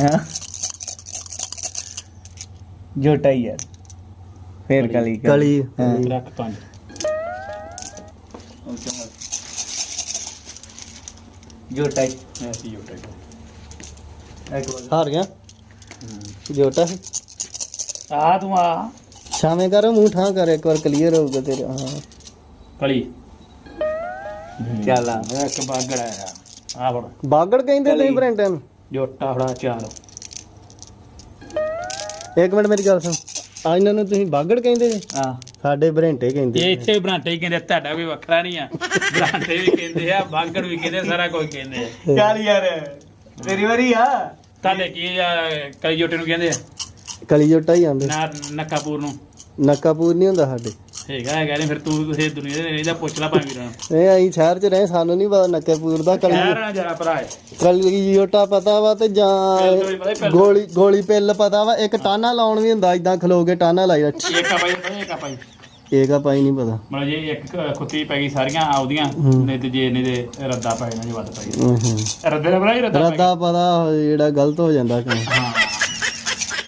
ਹਾਂ? ਜੋਟਾ ਹੀ। ਯਾਰ ਫੇਰ ਕਲੀ। ਕਲੀ ਹਾਂ। ਰੱਖ ਪੰਜ। ਜੋਟਾ ਹੀ ਐਸੀ ਜੋਟੇ ਇੱਕ ਵਾਰ। ਹਾਰ ਗਿਆ? ਜੋਟਾ ਆ ਤੂੰ ਆ। ਛਾਵੇਂ ਕਰ ਮੂੰਹ ਠਾਂ ਕਰ ਇੱਕ ਵਾਰ ਕਲੀਅਰ ਹੋਊਗਾ ਤੇਰਾ। ਹਾਂ। ਕਲੀ। ਚੱਲ ਆ। ਇੱਕ ਬਾਗੜ ਆਇਆ ਆ ਫੜ। ਬਾਗੜ ਕਹਿੰਦੇ ਤੁਸੀਂ ਬ੍ਰੈਂਟਨ ਜੋਟਾ ਫੜਾ ਚਾਰ ਇੱਕ ਮਿੰਟ ਮੇਰੀ ਗੱਲ ਸੁਣ। ਆ ਇਹਨਾਂ ਨੂੰ ਤੁਸੀਂ ਬਾਗੜ ਕਹਿੰਦੇ ਜੀ? ਆ ਸਾਡੇ ਬ੍ਰੈਂਟੇ ਕਹਿੰਦੇ ਇਹ ਇੱਥੇ ਬਰਾਂਟੇ ਹੀ ਕਹਿੰਦੇ ਤੁਹਾਡਾ ਕੋਈ ਵੱਖਰਾ ਨਹੀਂ ਆ। ਬਰਾਂਟੇ ਵੀ ਕਹਿੰਦੇ ਆ ਬਾਗੜ ਵੀ ਕਹਿੰਦੇ ਸਾਰਾ ਕੁਝ ਕਹਿੰਦੇ ਆ। ਚੱਲ ਯਾਰ ਤੇਰੀ ਵਾਰੀ ਆ। ਤੁਹਾਡੇ ਕੀ ਆ ਕਲੀ ਜੋਟੇ ਨੂੰ ਕਹਿੰਦੇ ਆ? ਕਲੀ ਜੋਟਾ ਹੀ ਆਂਦੇ ਨਾ ਨੱਕਾਪੂਰ ਨੂੰ। ਨੱਕਾਪੂਰ ਨਹੀਂ ਹੁੰਦਾ ਸਾਡੇ। ਹੈਗਾ ਹੈਗਾ ਨਹੀਂ ਫਿਰ ਤੂੰ ਇਹ ਦੁਨੀਆ ਦੇ ਇਹਦਾ ਪੁੱਛ ਲੈ ਭਾਵੇਂ ਵੀਰਾਂ ਇਹ ਅਸੀਂ ਸ਼ਹਿਰ 'ਚ ਰਹੇ ਸਾਨੂੰ ਨਹੀਂ ਪਤਾ ਨੱਕਾਪੂਰ ਦਾ ਕਲੀ ਸ਼ਹਿਰ ਨਾ ਜਰਾ ਭਰਾ ਹੈ ਕਲੀ ਜੋਟਾ ਪਤਾ ਵਾ ਤੇ ਜਾਂ। ਗੋਲੀ ਗੋਲੀ ਪਿੱਲ ਪਤਾ ਵਾ ਇੱਕ ਟਾਨਾ ਲਾਉਣ ਵੀ ਹੁੰਦਾ ਇਦਾਂ ਖਲੋ ਕੇ ਟਾਨਾ ਲਾਈਦਾ ਇੱਕ ਆ ਭਾਈ ਇੱਕ ਆ ਭਾਈ। ਏਗਾ ਪਾਈ ਨਹੀਂ ਪਤਾ। ਮਤਲਬ ਜੇ ਇੱਕ ਖੁੱਤੀ ਪੈ ਗਈ ਸਾਰੀਆਂ ਆਉਦੀਆਂ ਨਹੀਂ ਤੇ ਜੇ ਨਹੀਂ ਤੇ ਰੱਦਾ ਪੈ ਜਾਣਾ ਜੇ ਵੱਧ ਪੈ ਹੂੰ ਹੂੰ। ਗਿਆ ਰੱਦੇ ਦਾ ਹੀ ਰੱਦਾ ਗਿਆ ਰੱਦਾ ਪਤਾ ਜਿਹੜਾ ਗਲਤ ਹੋ ਜਾਂਦਾ ਕਿ ਹਾਂ।